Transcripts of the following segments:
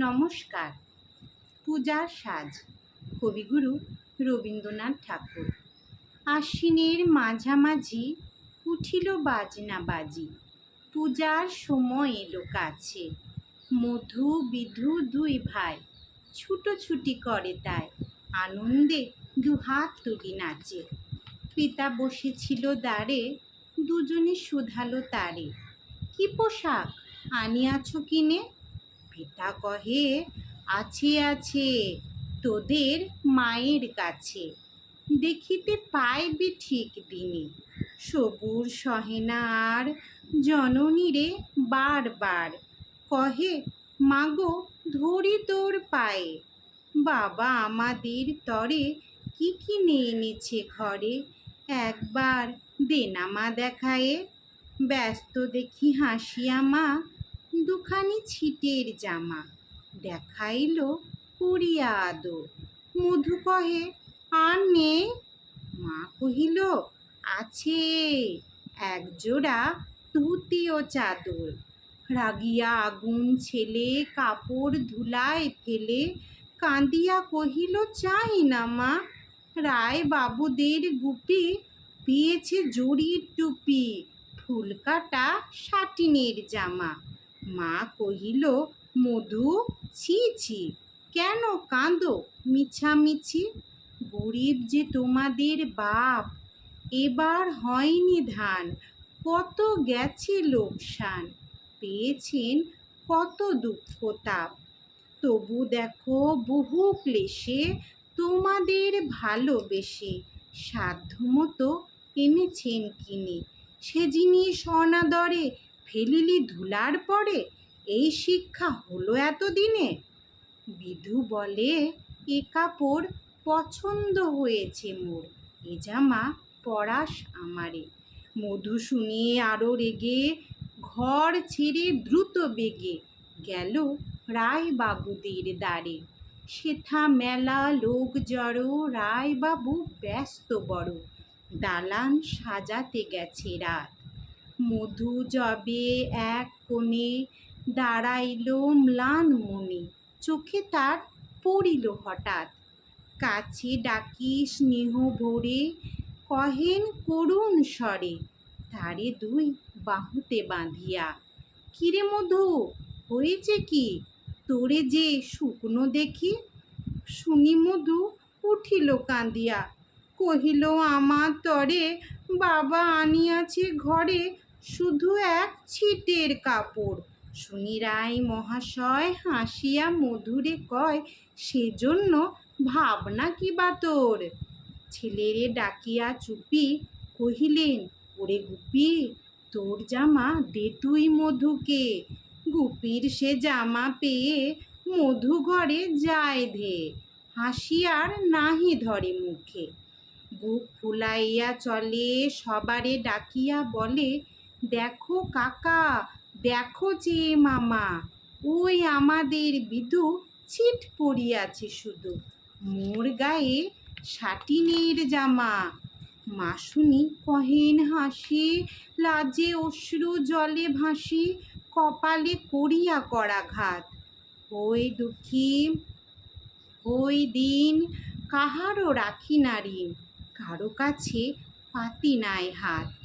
নমস্কার। পূজার সাজ, কবিগুরু রবীন্দ্রনাথ ঠাকুর। আশ্বিনের মাঝামাঝি উঠিল বাজনা বাজি। পূজার সময় এলো কাছে। মধু বিধু দুই ভাই ছুটোছুটি করে তাই। আনন্দে দু হাত তুলি নাচে। পিতা বসেছিল দ্বারে, দুজনে শুধালো তারে। কি পোশাক আনিয়াছ কিনে? পিতা কহে, আছে আছে, তোদের মায়ের কাছে। দেখিতে পাইবি ঠিক দিনে। সবুর সহে না আর জননীরে বারবার কহে, মাগো, ধরি তোর পায়ে। বাবা আমাদের তরে কি কি নিয়ে এনেছে ঘরে? একবার দেনামা দেখায়ে। ব্যস্ত দেখি হাসিয়া মা দুখানি ছিটের জামা। দেখাইল পুরিয়া আদর মধু কহে আর নে মা কহিল, আছে। একজোড়া ধুতি ও চাদর। রাগিয়া আগুন ছেলে কাপড় ধুলায় ফেলে কাঁদিয়া কহিল, চাই না মা। রায় বাবুদের গুপি পেয়েছে জরির টুপি। ফুল কাটা সাটিনের জামা। মা কহিল, মধু, ছি ছি, কেন কাঁদো? মিছামিছি, গরিব যে তোমাদের বাপ, এবার হয়নি ধান, কত গেছে লোকসান, পেয়েছেন কত দুঃখ তাপ। তবু দেখো বহু ক্লেশে তোমাদের ভালোবেসে, সাধ্যমতো এনেছেন কিনে, সে জিনিস অনাদরে ফেলিলি ধুলার পরে এই শিক্ষা হলো এতদিনে? বিধু বলে, এ কাপড় পছন্দ হয়েছে মোর, এ জামা পরাস আমারে। মধু শুনিয়ে আরও রেগে, ঘর ছেড়ে দ্রুত বেগে গেল রায়বাবুদের দ্বারে। সেথা মেলা লোক জড়ো, রায়বাবু ব্যস্ত বড়, দালান সাজাতে গেছে রাত। মধু জবে এক কোণে দাঁড়াইল ম্লান মনে চোখে তার পড়িল হঠাৎ। কাছে ডাকি স্নেহ ভরে, কহেন করুণ স্বরে তারে দুই বাহুতে বাঁধিয়া। কিরে মধু, হয়েছে কি? তোরে যে শুকনো দেখি? শুনি মধু, উঠিল কাঁদিয়া কহিল, আমার তরে বাবা আনিয়াছে ঘরে শুধু এক ছিটের কাপড়। শুনি রায় মহাশয় হাসিয়া মধুরে কয়, সেজন্য ভাবনা কি বা তোর ছেলেরে ডাকিয়া চুপি কহিলেন, ওরে গুপি, তোর জামা দে তুই মধুকে। গুপির সে জামা পেয়ে মধু ঘরে যায় ধে, হাসিয়ার নাহি ধরে মুখে। বুক ফুলাইয়া চলে, সবারে ডাকিয়া বলে দেখো কাকা, দেখো চেয়ে মামা, ওই আমাদের বিধু ছিট পড়িয়াছে শুধু। মোর গায়ে সাটিনের জামা। মাসুনি কহেন হাসি, লাজে অশ্রু জলে ভাসি, কপালে করিয়া করাঘাত। ওই দুঃখী, ওই দিন কাহারও রাখি না ঋণ কারও কাছে পাতি নাই হাত।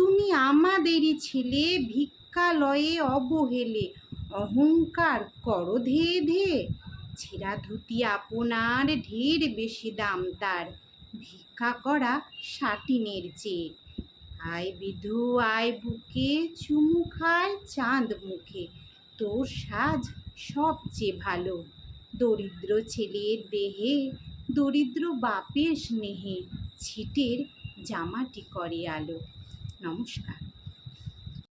তুমি আমাদেরই ছেলে ভিক্ষালয়ে অবহেলে। অহংকার করো ধে ধে। ছেঁড়া ধুতি আপনার ঢের বেশি দাম তার। ভিক্ষা করা সাটিনের চেয়ে। আয় বিধু, আয় বুকে, চুমু খায় চাঁদ মুখে। তোর সাজ সবচেয়ে ভালো। দরিদ্র ছেলের দেহে, দরিদ্র বাপের স্নেহে। ছিটের জামাটি করে আলো। নমস্কার।